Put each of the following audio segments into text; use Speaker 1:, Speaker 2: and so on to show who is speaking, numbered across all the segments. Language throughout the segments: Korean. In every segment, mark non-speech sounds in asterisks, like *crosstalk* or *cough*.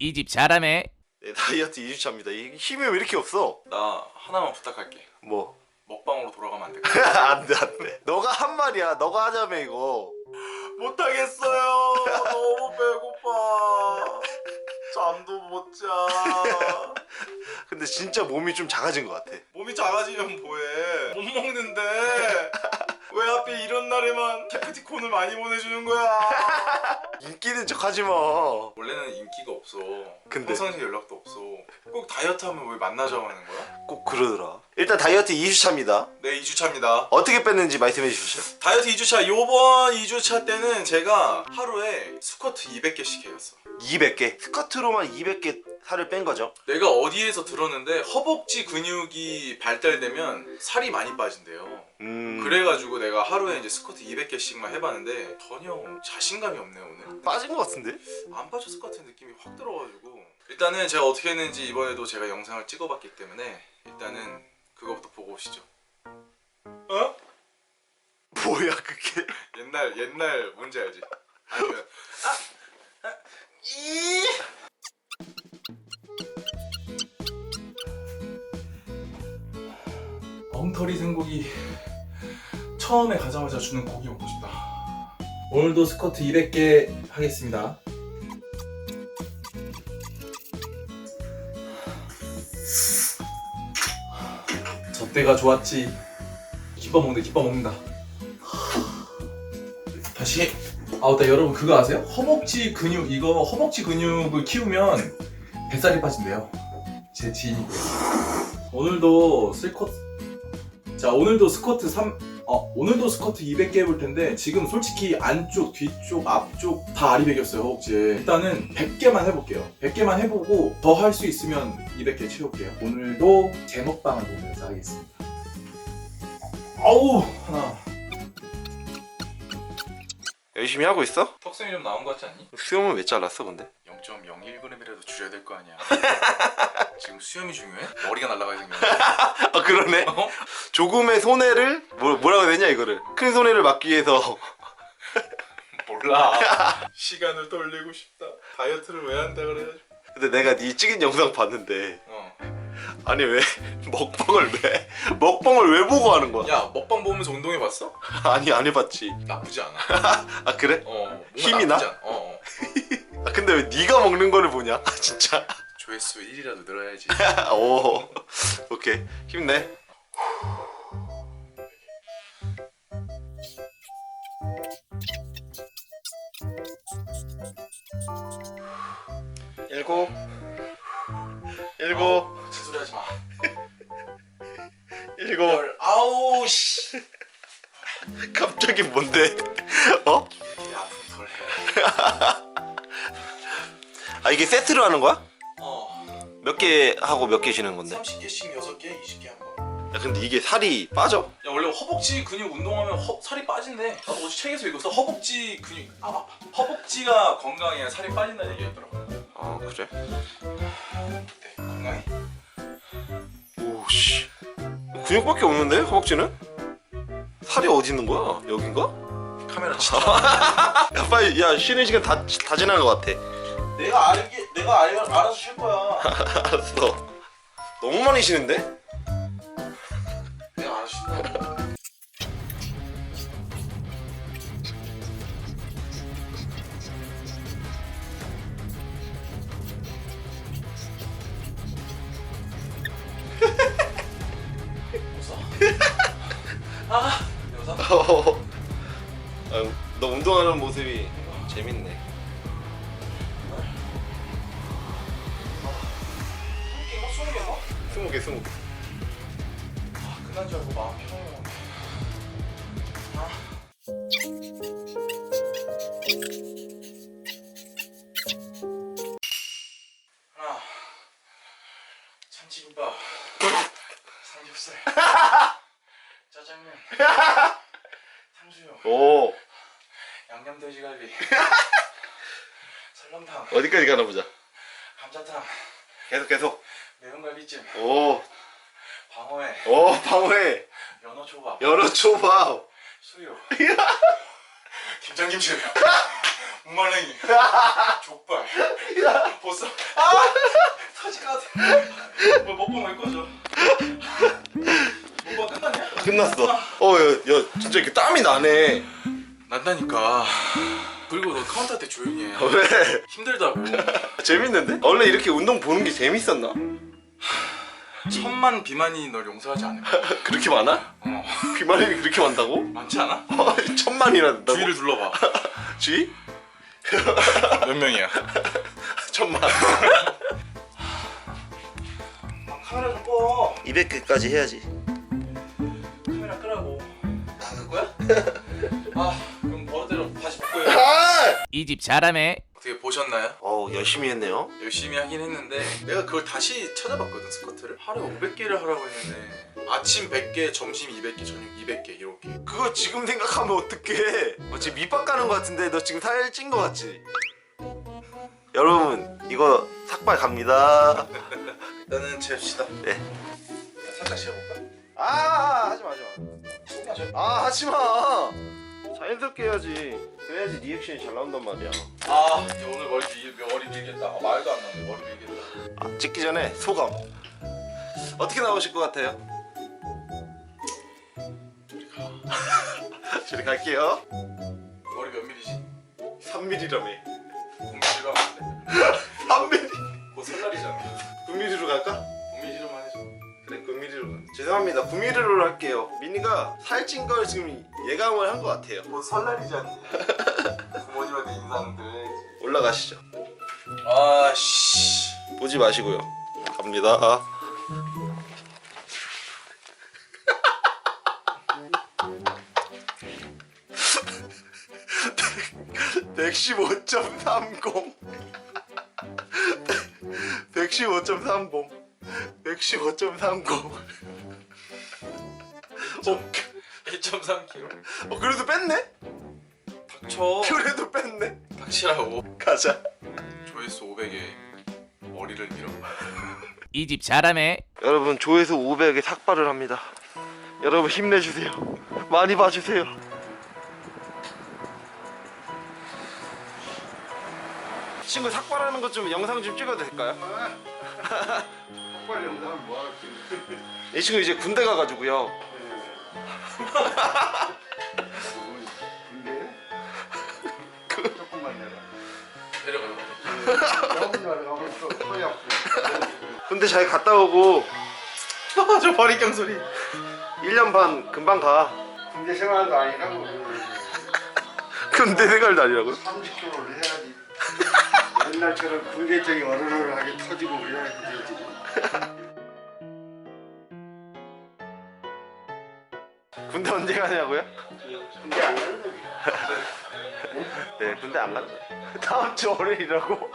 Speaker 1: 이 집 잘하네.
Speaker 2: 네, 다이어트 2주차입니다. 이 힘이 왜 이렇게 없어?
Speaker 3: 나 하나만 부탁할게.
Speaker 2: 뭐?
Speaker 3: 먹방으로 돌아가면 안 될까?
Speaker 2: 안 돼 안 돼. 너가 한 말이야. 너가 하자며 이거.
Speaker 3: 못하겠어요. 너무 배고파. 잠도 못 자.
Speaker 2: 근데 진짜 몸이 좀 작아진 것 같아.
Speaker 3: 몸이 작아지면 뭐해? 못 먹는데 왜 하필 이런 날에만 테크티콘을 많이 보내주는 거야? *laughs*
Speaker 2: 인기는 척하지 마.
Speaker 3: 원래는 인기가 없어.
Speaker 2: 근데?
Speaker 3: 평상시 연락도 없어. 꼭 다이어트 하면 왜 만나자고 하는 거야?
Speaker 2: 꼭 그러더라. 일단 다이어트 2주차입니다.
Speaker 3: 네 2주차입니다.
Speaker 2: 어떻게 뺐는지 말씀해 주시죠.
Speaker 3: 다이어트 2주차 요번 2주차 때는 제가 하루에 스쿼트 200개씩 해였어.
Speaker 2: 200개. 스쿼트로만 200개 살을 뺀 거죠.
Speaker 3: 내가 어디에서 들었는데 허벅지 근육이 발달되면 살이 많이 빠진대요.
Speaker 2: 음.
Speaker 3: 그래가지고 내가 하루에 이제 스쿼트 200개씩만 해봤는데 전혀 자신감이 없네 오늘.
Speaker 2: 빠진 것 같은데?
Speaker 3: 안 빠졌을 것 같은 느낌이 확 들어가지고 일단은 제가 어떻게 했는지 이번에도 제가 영상을 찍어봤기 때문에 일단은 그거부터 보고 오시죠. 어?
Speaker 2: 뭐야 그게?
Speaker 3: 옛날 옛날 뭔지 알지? 아니면 아, 아, 이 엉터리 생고기 처음에 가자마자 주는 고기 먹고 싶다. 오늘도 스쿼트 200개 하겠습니다. 저 때가 좋았지. 기뻐 먹는데 기뻐 먹는다. 다시 아 나 여러분 그거 아세요? 허벅지 근육 이거 허벅지 근육을 키우면 뱃살이 빠진대요. 제 지인이고요. 오늘도 스쿼트 자 오늘도 스쿼트 3 어, 오늘도 스쿼트 200개 해볼 텐데 지금 솔직히 안쪽, 뒤쪽, 앞쪽 다 아리백이었어요 허벅지에 일단은 100개만 해볼게요 100개만 해보고 더 할 수 있으면 200개 채울게요 오늘도 제 먹방을 보면서 하겠습니다 아우 하나
Speaker 2: 열심히 하고 있어?
Speaker 3: 턱선이 좀 나온 것 같지 않니?
Speaker 2: 수염은 왜 잘랐어 근데?
Speaker 3: 0.01g이라도 줄여야 될 거 아니야 *laughs* 지금 수염이 중요해? 머리가 날라가야 생겼네 *laughs*
Speaker 2: 아 그러네.
Speaker 3: 어?
Speaker 2: 조금의 손해를 뭐, 뭐라고 해야 되냐 이거를 큰 손해를 막기 위해서 *laughs*
Speaker 3: 몰라 시간을 돌리고 싶다 다이어트를 왜 한다 그래가지고
Speaker 2: 근데 내가 네 찍은 영상 봤는데
Speaker 3: 어.
Speaker 2: 아니 왜 먹방을 왜 먹방을 왜 보고 하는 거야?
Speaker 3: 야 먹방 보면서 운동해 봤어?
Speaker 2: 아니 안 해봤지
Speaker 3: 나쁘지 않아
Speaker 2: 아 그래?
Speaker 3: 어, 뭔가
Speaker 2: 힘이
Speaker 3: 나쁘지
Speaker 2: 나?
Speaker 3: 어, 어.
Speaker 2: 아 근데 왜 네가 먹는 거를 보냐? 아, 진짜.
Speaker 3: 조회수 1이라도 늘어야지. *laughs*
Speaker 2: 오 오케이. 힘내. 일곱. 일곱.
Speaker 3: 짓소리 하지 마. *laughs*
Speaker 2: 일곱.
Speaker 3: 열. 아우 씨. *laughs*
Speaker 2: 갑자기 뭔데? 어?
Speaker 3: 이 아픈 털
Speaker 2: 아 이게 세트로 하는 거야?
Speaker 3: 어
Speaker 2: 몇 개 하고 몇 개 쉬는 건데?
Speaker 3: 30개씩 6개 20개 한번
Speaker 2: 야 근데 이게 살이 빠져?
Speaker 3: 야 원래 허벅지 근육 운동하면 허, 살이 빠진대 나도 어제 책에서 읽었어 허벅지 근육 아 아파 허벅지가 건강해야 살이 빠진다는 얘기였더라고
Speaker 2: 아 그래?
Speaker 3: 네 건강해
Speaker 2: 오씨 근육밖에 없는데 허벅지는? 살이 어디 있는 거야? 여긴가?
Speaker 3: 카메라 *laughs* 진짜
Speaker 2: 야 빨리 야 쉬는 시간 다, 다 지난 것 같아
Speaker 3: 내가 알게 내가 알, 알아서 쉴 거야 *laughs*
Speaker 2: 알았어 너무 많이 쉬는데?
Speaker 3: 내가 알아서 쉰다? *laughs* 아 웃어?
Speaker 2: 아, 너 운동하는 모습이
Speaker 3: 개아 끝난 줄 알고 마음 편하게 아. 하나. 참치김밥. 삼겹살. *laughs* 짜장면. 탕수육.
Speaker 2: 오.
Speaker 3: 양념 돼지갈비. *laughs* 설렁탕.
Speaker 2: 어디까지 가나 보자.
Speaker 3: 감자탕.
Speaker 2: 계속 계속
Speaker 3: 매운 갈비찜
Speaker 2: 오,
Speaker 3: 방어회
Speaker 2: 오 방어회
Speaker 3: 연어 초밥.
Speaker 2: 연어 초밥.
Speaker 3: 수육 *laughs* 김장김치. *laughs* 목말랭이. 족발. 보쌈. 아. 터질 것 같아. 뭐 먹방 왜 꺼져 먹방 끝났냐?
Speaker 2: 끝났어. 어, 야, 야, 진짜 이렇게 땀이 나네.
Speaker 3: 난다니까. 그리고 너 카운터 할때 조용히 해.
Speaker 2: 왜?
Speaker 3: 힘들다고. *laughs*
Speaker 2: 재밌는데? 원래 이렇게 운동 보는 게 재밌었나?
Speaker 3: 천만 비만이 널 용서하지 않을 거야 *laughs*
Speaker 2: 그렇게 많아?
Speaker 3: 어
Speaker 2: 비만이 그렇게 많다고?
Speaker 3: 많지 않아? *laughs*
Speaker 2: 천만이나 된다고?
Speaker 3: 주위를 둘러봐 *laughs*
Speaker 2: 주위?
Speaker 3: 몇 명이야?
Speaker 2: 천만.
Speaker 3: 카메라 좀 꺼.
Speaker 2: 200개까지 해야지.
Speaker 3: 카메라 끄라고. 안 끌 거야? 아, 그럼 버릇대로 다시 바꿔요.
Speaker 2: 아!
Speaker 1: 이집 잘하네.
Speaker 3: 보셨나요?
Speaker 2: 어, 열심히 했네요.
Speaker 3: 열심히 하긴 했는데 내가 그걸 다시 찾아봤거든 스쿼트를 하루에 500개를 하라고 했는데 아침 100개, 점심 200개, 저녁 200개 이렇게
Speaker 2: 그거 지금 생각하면 어떡해. 어, 지금 밑밥 가는 거 같은데 너 지금 살찐 거 같지? 여러분, 이거 삭발 갑니다.
Speaker 3: 일단은 잽시다
Speaker 2: 네.
Speaker 3: 살짝 쉬어볼까?
Speaker 2: 아, 하지 마, 하지 마. 아, 하지 마. 자연스럽게 해야지. 그래야지 리액션이 잘 나온단 말이야.
Speaker 3: 아 이제 오늘 머리, 밀겠다 아, 말도 안 나오네 머리 밀겠다
Speaker 2: 아, 찍기 전에 소감. 어떻게 나오실 것 같아요?
Speaker 3: 저리 가 *laughs*
Speaker 2: 저리 갈게요.
Speaker 3: 머리 몇 밀리지?
Speaker 2: 3mm라며.
Speaker 3: 공밀리로 하면 안 돼? *laughs*
Speaker 2: 3mm.
Speaker 3: 곧 설날이잖아
Speaker 2: 9mm로 갈까? 죄송합니다. 9mm로 할게요. 미니가 살찐 걸 지금 예감을 한 것 같아요.
Speaker 3: 곧 설날이지 않니? 부모님한테 인사는 드려야지
Speaker 2: 올라가시죠.
Speaker 3: 아씨.
Speaker 2: 보지 마시고요. 갑니다. 115.30 115.30 115.30 어,
Speaker 3: 1.3kg
Speaker 2: 어 그래도 뺐네?
Speaker 3: 닥쳐.
Speaker 2: 그래도 뺐네?
Speaker 3: 닥치라고.
Speaker 2: 가자.
Speaker 3: 조회수 500에 머리를 밀어.
Speaker 1: 이 집 잘하네.
Speaker 2: 여러분 조회수 500에 삭발을 합니다. 여러분 힘내주세요. 많이 봐주세요. 친구 삭발하는 것 좀 영상 좀 찍어도 될까요?
Speaker 4: 삭발 영상을 뭐하러 찍는
Speaker 2: 이 친구 이제 군대 가가지고요 *laughs*
Speaker 4: 아프고
Speaker 2: 군대 잘 갔다 오고 *laughs*
Speaker 3: 저 바리깡 소리.
Speaker 2: 1년 반 금방 가.
Speaker 4: 군대 생활도 아니라고.
Speaker 2: 군대 생활도 아니라고요?
Speaker 4: 30kg를 해야지. 옛날처럼 군대적인 어른어른하게 터지고 그래야지 되지
Speaker 2: 군대 언제 가냐고요?
Speaker 4: 군대 안 가는 거지
Speaker 2: 네 군대 안 간다 다음 주 월요일이라고?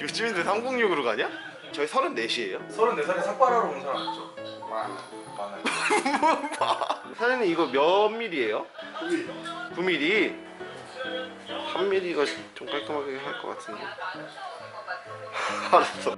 Speaker 2: 요즘인데 306으로 가냐? 저희 34시에요
Speaker 3: 34살에 삭발하러 온 사람 있죠?
Speaker 4: 많아
Speaker 3: 많아요 *laughs*
Speaker 2: 사장님 이거 몇 밀이에요?
Speaker 4: 군대
Speaker 2: 9mm 3mm가 좀 깔끔하게 할 것 같은데 *laughs* 알았어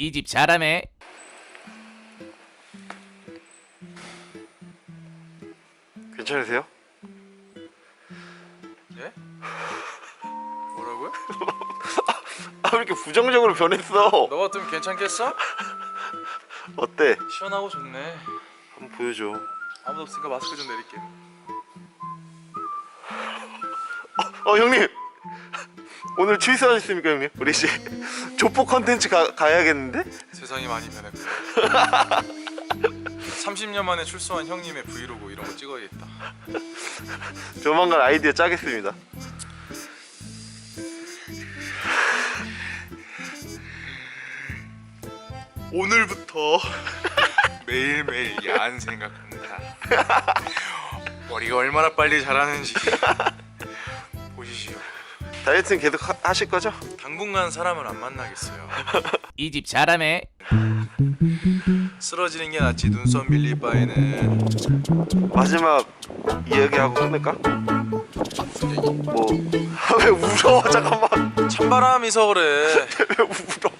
Speaker 1: 이 집 잘하네.
Speaker 2: 괜찮으세요?
Speaker 3: 예? 뭐라고요? *laughs*
Speaker 2: 아 왜 이렇게 부정적으로 변했어
Speaker 3: 너 같으면 괜찮겠어?
Speaker 2: 어때?
Speaker 3: 시원하고 좋네
Speaker 2: 한번 보여줘
Speaker 3: 아무도 없으니까 마스크 좀 내릴게
Speaker 2: 어 형님 오늘 취소하셨습니까 형님? 우리 이제 *laughs* 조폭 컨텐츠 가, 가야겠는데?
Speaker 3: 세상이 많이 변했고. 30년 만에 출소한 형님의 브이로그 이런 거 찍어야겠다.
Speaker 2: 조만간 아이디어 짜겠습니다.
Speaker 3: 오늘부터 *laughs* 매일매일 야한 생각합니다. 머리가 얼마나 빨리 자라는지
Speaker 2: 다이어트는 계속 하, 하실 거죠?
Speaker 3: 당분간 사람을 안 만나겠어요
Speaker 1: 이 집 잘하네.
Speaker 3: 쓰러지는 게 낫지 눈썹 밀릴 바에는
Speaker 2: 마지막 이야기하고 끝낼까? 뭐 *laughs* 왜 울어 *laughs* 잠깐만
Speaker 3: 찬바람이 서 그래 *laughs*
Speaker 2: 왜 울어